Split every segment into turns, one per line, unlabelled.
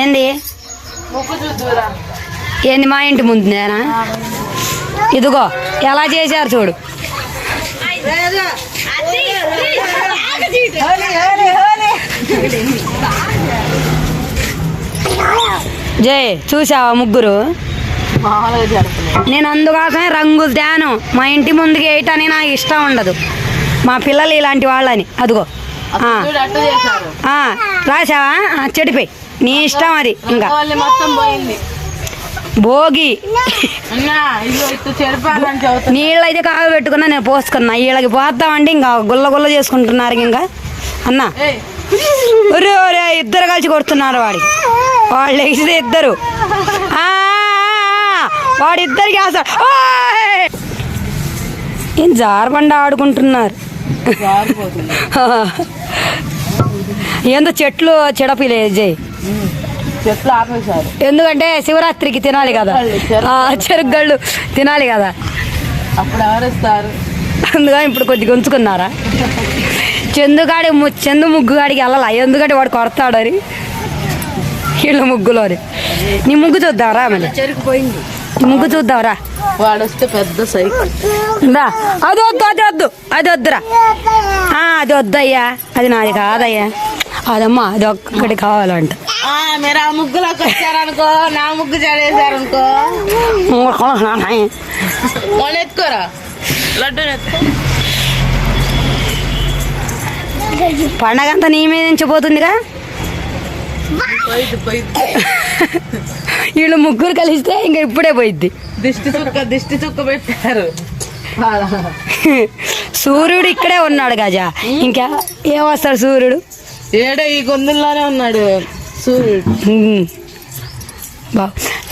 ఏంది? ఏంది మా ఇంటి ముందునేనా ఇదిగో ఎలా చేశారు చూడు. జై చూసావా ముగ్గురు? నేను అందుకోసమే రంగులు తేను. మా ఇంటి ముందుకి వేయటని నాకు ఇష్టం ఉండదు. మా పిల్లలు ఇలాంటి వాళ్ళని. అదిగో. రాసావా చెడిపోయి. నీ ఇష్టం అది. ఇంకా.
వాళ్ళు మొత్తం పోయింది.
భోగి. నీళ్ళు అయితే కాగ పెట్టుకున్నా నేను పోసుకున్నా. వీళ్ళకి పోతామంటే ఇంకా గుల్ల గుల్ల చేసుకుంటున్నారు ఇంకా. అన్న. ఒరే ఒరే ఇద్దరు కలిసి కొడుతున్నారు వాడికి వాళ్ళు ఎగిసితే ఇద్దరు. ఆ, వాడు ఇద్దరికి అసలు ఓయ్! ఏం జారబండ ఆడుకుంటున్నారు? ఏందో చెట్లు చెడపిలే జై.
చెట్లు ఆపేశారు.
ఎందుకంటే శివరాత్రికి తినాలి కదా. ఆ, చెరుగళ్ళు తినాలి కదా.
అప్పుడు ఎవరిస్తారు?
అందుకని ఇప్పుడు కొద్దిగా ఉంచుకున్నారా? చందుగాడి ము- చందు ముగ్గుగాడికి వెళ్ళాల? ఎందుకంటే వాడు కొడతాడని వీళ్ళ ముగ్గులోని. నీ ముగ్గు చూద్దాంరా మళ్ళీ.
చెరుకుపోయింది
ముగ్గు చూద్దాంరా.
వాడు వస్తే పెద్ద సైకిల్.
రా అది వద్దు అది వద్దు అది వద్దురా. అది వద్దయ్యా. అది నాది కాదయ్యా. అదమ్మా అది ఒక్కటి కావాలంట.
మీరు ఆ ముగ్గులోకి వచ్చారనుకో నా ముగ్గు చెడేశారనుకో వాళ్ళు ఎత్తుకోరా లడ్డు ఎత్తుకో
పండగ అంతా నీ మీద
పోయిద్ది.
వీళ్ళు ముగ్గురు కలిస్తే ఇంకా ఇప్పుడే పోయిద్ది.
దిష్టి చుక్క దిష్టి చుక్క పెట్టారు.
సూర్యుడు ఇక్కడే ఉన్నాడు గజా. ఇంకా ఏమొస్తాడు సూర్యుడు?
ఏడో ఈ గొంతుల్లోనే ఉన్నాడు?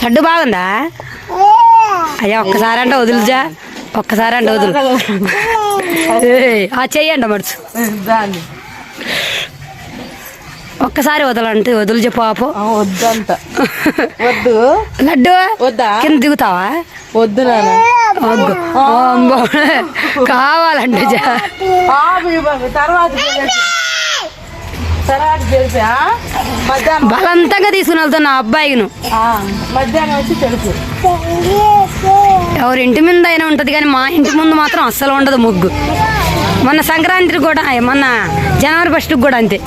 లడ్డు బాగుందా? అయ్యా ఒక్కసారి అంటే వదులుజా ఒక్కసారి అంటే వదులు. ఆ చెయ్యండి మడుచు ఒక్కసారి వదలంటే వదులు చెప్పు
వద్దంట. వద్దు.
లడ్డు?
వద్దా?
కింద దిగుతావా?
వద్దు.
కావాలంటే.
తర్వాత
బలవంతంగా తీసుకుని
మధ్యాహ్నం వచ్చి తెలుపు.
ఎవరి ఇంటి మీద అయినా ఉంటుంది కానీ మా ఇంటి ముందు మాత్రం అస్సలు ఉండదు ముగ్గు. మొన్న సంక్రాంతికి కూడా మొన్న జనవరి ఫస్ట్కి కూడా అంతే.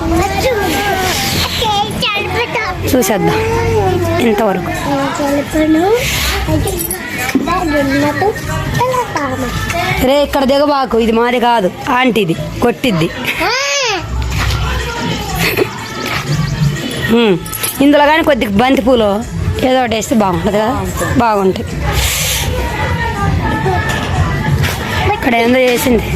చూసేద్దాం. ఇంతవరకు. రే ఇక్కడ దిగబాకు. ఇది మాది కాదు. ఆంటీది. కొట్టిద్ది. ఇందులో కానీ కొద్దిగా బంతి పూలు ఏదో ఒకటి వేస్తే బాగుంటుంది కదా? బాగుంటాయి. ఇక్కడ ఏందో చేసింది.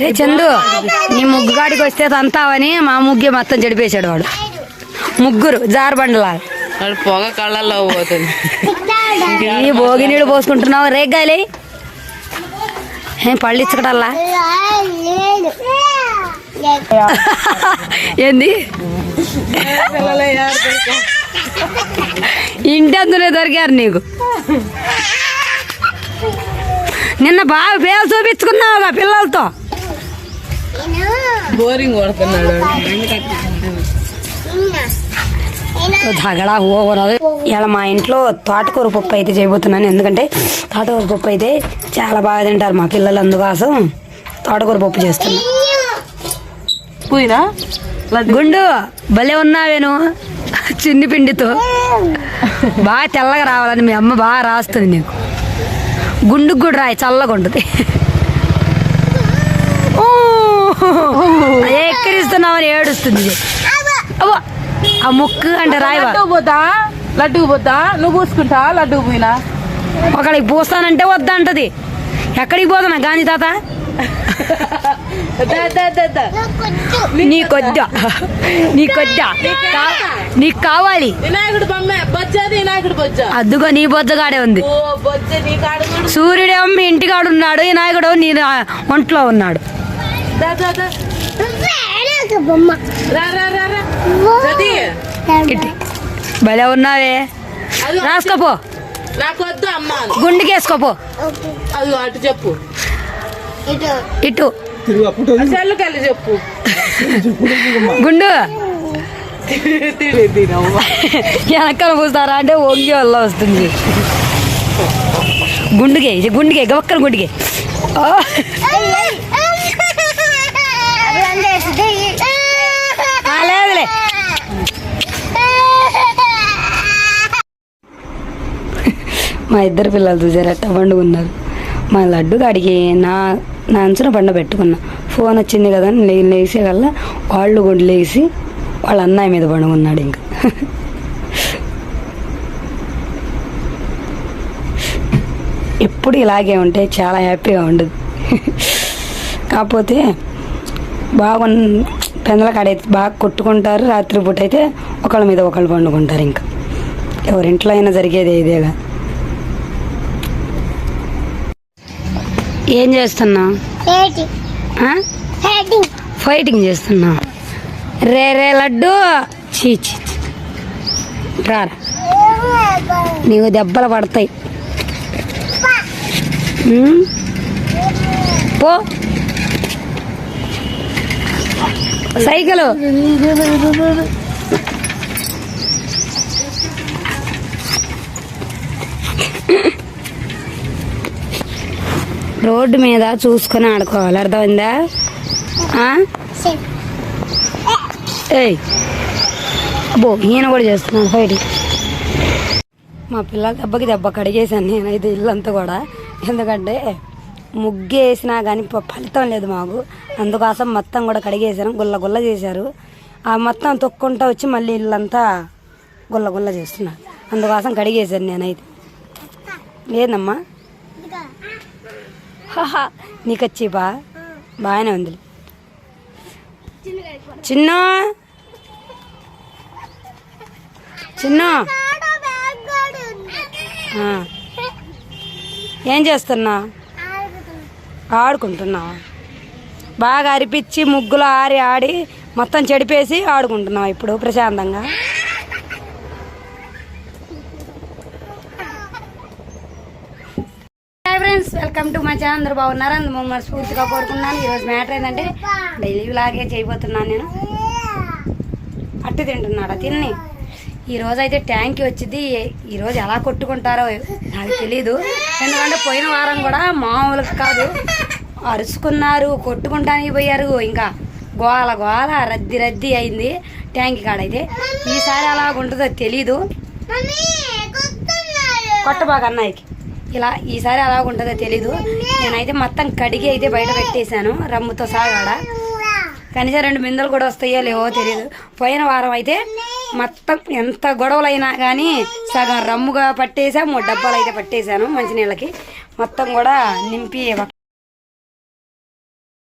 రే చందు నీ ముగ్గు కాడికి వస్తే తంతావని మా ముగ్గే మొత్తం చెడిపేశాడు వాడు. ముగ్గురు జారబండలా
వాడు పొగ కళ్ళల్లో పోతుంది.
ఈ భోగి నీళ్ళు పోసుకుంటున్నావు? రేగ్గాలి ఏం పళ్ళు ఇచ్చకటల్లా ఏంది? ఇంటి అందులో దొరికారు నీకు. నిన్న బాగా పేరు చూపించుకున్నావు పిల్లలతో.
బోరింగ్ కొడుతున్నాడు
దగడా ఓవరాల్. ఇలా మా ఇంట్లో తోటకూర పప్పు అయితే చేయబోతున్నాను. ఎందుకంటే తోటకూర పప్పు అయితే చాలా బాగా తింటారు మా పిల్లలు అందుకోసం తోటకూర పప్పు చేస్తున్నా.
పోయినా
గుండు భలే ఉన్నావేను చిన్ని పిండితో. బాగా తెల్లగా రావాలని మీ అమ్మ బాగా రాస్తుంది నీకు. గుండుకు కూడా రాయి చల్లగా ఉంటుంది. ఊ! ఎక్కిరిస్తున్నావని ఏడుస్తుంది. ఇది. ఆ ముక్కు అంటే రాయవా?
లడ్డు పోతా లడ్డుకు పోతా నువ్వు పూసుకుంటా లడ్డుకు పోయినా?
ఒకడికి పూస్తానంటే వద్దంటది ఎక్కడికి పోతున్నా గాంధీ తాత. నీకొద్దా నీకొద్దా నీకు కావాలి.
వినాయకుడు బొమ్మ బొజ్జది వినాయకుడు బొజ్జ.
అద్దుగో నీ బొజ్జగాడే ఉంది.
నీ
సూర్యుడేమో మీ ఇంటికాడు ఉన్నాడు ఈ నాయకుడు నీ నా- ఒంట్లో ఉన్నాడు.
దా, దా. రా రా రా రా.
ఇటు భలే ఉన్నావే. రాసుకోపో.
నాకు వద్దు అమ్మ.
గుండెకేసుకోపో.
అది అటు చెప్పు.
ఇటు.
సెల్లు కలిసి చెప్పు.
గుండు. వెనకాల పూస్తారా అంటే వంగి వల్ల వస్తుంది. గుండుగే ఇది గుండుగే గవక్కల గుండుగే ఆ, ఆ, లేదులే మా ఇద్దరు పిల్లలు చూసారు అట్ట పండుకున్నారు మా లడ్డు కాడికి నా నా అంచున పండ పెట్టుకున్నా. ఫోన్ వచ్చింది కదా అని లే లేసే కల్లా వాళ్ళు కూడా లేచి వాళ్ళ అన్నయ్య మీద పండుకున్నాడు ఇంకా. ఎప్పుడు ఇలాగే ఉంటే చాలా హ్యాపీగా ఉండదు. కాకపోతే బాగున్న పెందల కాడైతే బాగా కొట్టుకుంటారు రాత్రిపూట అయితే ఒకళ్ళ మీద ఒకళ్ళు పండుకుంటారు ఇంకా. ఎవరింట్లో అయినా జరిగేది ఇదేగా. ఏం చేస్తున్నా? ఫైటింగ్ చేస్తున్నా. రే రే లడ్డు. చీ చీ. రారా నీకు దెబ్బలు పడతాయి? పో. సైకిల్. రోడ్డు మీద చూసుకొని ఆడుకోవాలి. అర్థమైందా? ఏయ్. అబ్బో ఈయన కూడా చేస్తున్నాడు. బయట మా పిల్లల దెబ్బకి దెబ్బ కడిగేసాను నేనైతే ఇల్లంతా కూడా. ఎందుకంటే ముగ్గు వేసినా కానీ ఫలితం లేదు మాకు. అందుకోసం మొత్తం కూడా కడిగేసాను గుల్ల గుల్ల చేశారు. ఆ మొత్తం తొక్కుంటా వచ్చి మళ్ళీ ఇల్లంతా గుల్ల గుల్ల చేస్తున్నారు. అందుకోసం కడిగేశాను నేనైతే. లేదమ్మా. హాహా నీకు వచ్చిపా బాగానే ఉంది. చిన్న. చిన్న. ఏం చేస్తున్నా? ఆడుకుంటున్నావా బాగా అరిపించి ముగ్గులు ఆరి ఆడి మొత్తం చెడిపేసి ఆడుకుంటున్నావు ఇప్పుడు ప్రశాంతంగా? వెల్కమ్ టు మై ఛానల్ అందరూ బాగున్నారు? అందులో మనస్ఫూర్తిగా కోరుకున్నాను ఈరోజు మ్యాటర్ ఏంటంటే డైలీ లాగే చేయబోతున్నాను నేను. అట్టు తింటున్నాడా? తిన్ని. ఈ రోజు అయితే ట్యాంక్ వచ్చింది. ఈ రోజు ఎలా కొట్టుకుంటారో నాకు తెలీదు. ఎందుకంటే పోయిన వారం కూడా మామూలుగా కాదు. అరుచుకున్నారు కొట్టుకుంటానికి పోయారు. ఇంకా గోల గోల రద్ది రద్ది అయింది. ట్యాంక్ కాడైతే ఈసారి అలాగుంటుందో తెలీదు. కొట్టబాగా అన్నయ్యకి. ఇలా ఈసారి అలా ఉంటుందో తెలీదు. నేనైతే మొత్తం కడిగి అయితే బయట పెట్టేశాను రమ్ముతో సాగాడ కనీసం రెండు బిందెలు కూడా వస్తాయో లేవో తెలియదు పోయిన వారం అయితే మొత్తం ఎంత గొడవలైనా కానీ సగం రమ్ముగా పట్టేసా మూడు డబ్బాలు అయితే పట్టేశాను మంచినీళ్ళకి. మొత్తం కూడా నింపి